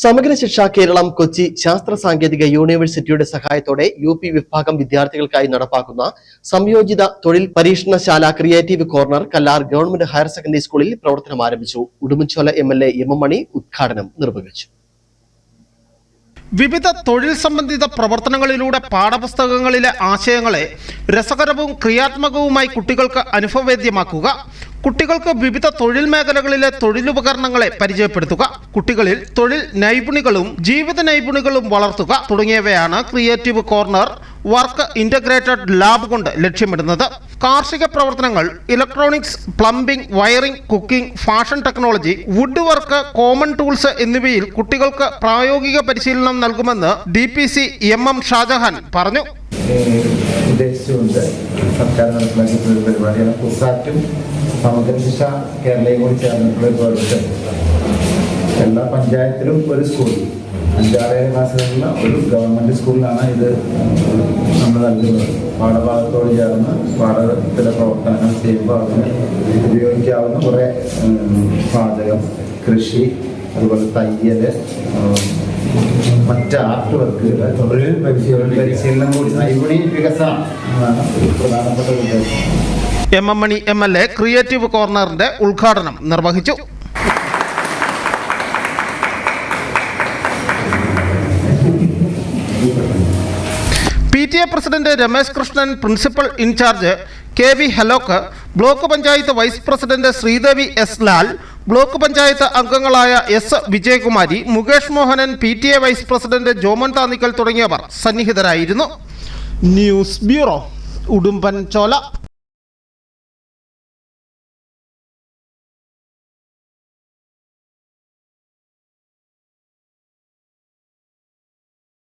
സമഗ്ര ശിക്ഷ കേരളം കൊച്ചി ശാസ്ത്ര സാങ്കേതിക യൂണിവേഴ്സിറ്റിയുടെ സഹായത്തോടെ യു പി വിഭാഗം വിദ്യാർത്ഥികൾക്കായി നടപ്പാക്കുന്ന സംയോജിത തൊഴിൽ പരീക്ഷണശാല creative corner Kallar government higher secondary സ്കൂളിൽ പ്രവർത്തനം ആരംഭിച്ചു. Udumbanchola M L A M M Mani ഉദ്ഘാടനം നിർവഹിച്ചു. വിവിധ തൊഴിൽ സംബന്ധിത പ്രവർത്തനങ്ങളിലൂടെ പാഠപുസ്തകങ്ങളിലെ ആശയങ്ങളെ രസകരവും ക്രിയാത്മകവുമായി കുട്ടികൾക്ക് അനുഭവവേദ്യമാക്കുക കുട്ടികൾക്ക് വിവിധ തൊഴിൽ മേഖലകളിലെ തൊഴിലുപകരണങ്ങളെ പരിചയപ്പെടുത്തുക. കുട്ടികളിൽ തൊഴിൽ നൈപുണികളും ജീവിത നൈപുണികളും വളർത്തുക തുടങ്ങിയവയാണ് creative corner work integrated lab കൊണ്ട് ലക്ഷ്യമിടുന്നത്. കാർഷിക പ്രവർത്തനങ്ങൾ electronics plumbing wiring cooking fashion technology wood work common tools എന്നിവയിൽ കുട്ടികൾക്ക് പ്രായോഗിക പരിശീലനം നൽകുമെന്ന് D P C M M Shajahan പറഞ്ഞു. ഉദ്ദേശിച്ചുകൊണ്ട് സർക്കാർ നടപ്പിലാക്കിയിട്ടുള്ള ഒരു പരിപാടിയാണ്. കുസാറ്റും സമഗ്ര ശിക്ഷ കേരളയും കൂടി ചേർന്നിട്ടുള്ള ഒരു എല്ലാ പഞ്ചായത്തിലും ഒരു സ്കൂൾ അഞ്ചാറേഴ് ക്ലാസ്സുകളിലുള്ള ഒരു ഗവൺമെന്റ് സ്കൂളിലാണ് ഇത് നമ്മൾ നൽകുന്നത്. പാഠഭാഗത്തോട് ചേർന്ന് പാഠത്തിലെ പ്രവർത്തനങ്ങൾ ചെയ്യുമ്പോൾ അതിന് ഉപയോഗിക്കാവുന്ന കുറേ പാചകം കൃഷി അതുപോലെ തയ്യൽ മറ്റ് ആർട്ട് വർക്കുകൾ തൊഴിൽ പരിശീലനം പരിശീലനം കൂടി നൈപുണി വികസനം എന്നാണ് ഒരു പ്രധാനപ്പെട്ട ഉദ്ദേശം. M M Mani M L A creative കോർണറിന്റെ ഉദ്ഘാടനം നിർവഹിച്ചു. P T A president Ramesh Krishnan principal incharge K V ഹലോക്ക് block panchayat vice president Sreedevi S Lal block panchayat അംഗങ്ങളായ S Vijayakumari Mukesh Mohanan P T A vice president Joman Thannikkal തുടങ്ങിയവർ സന്നിഹിതരായിരുന്നു. News bureau ഉടുമ്പൻ ചോല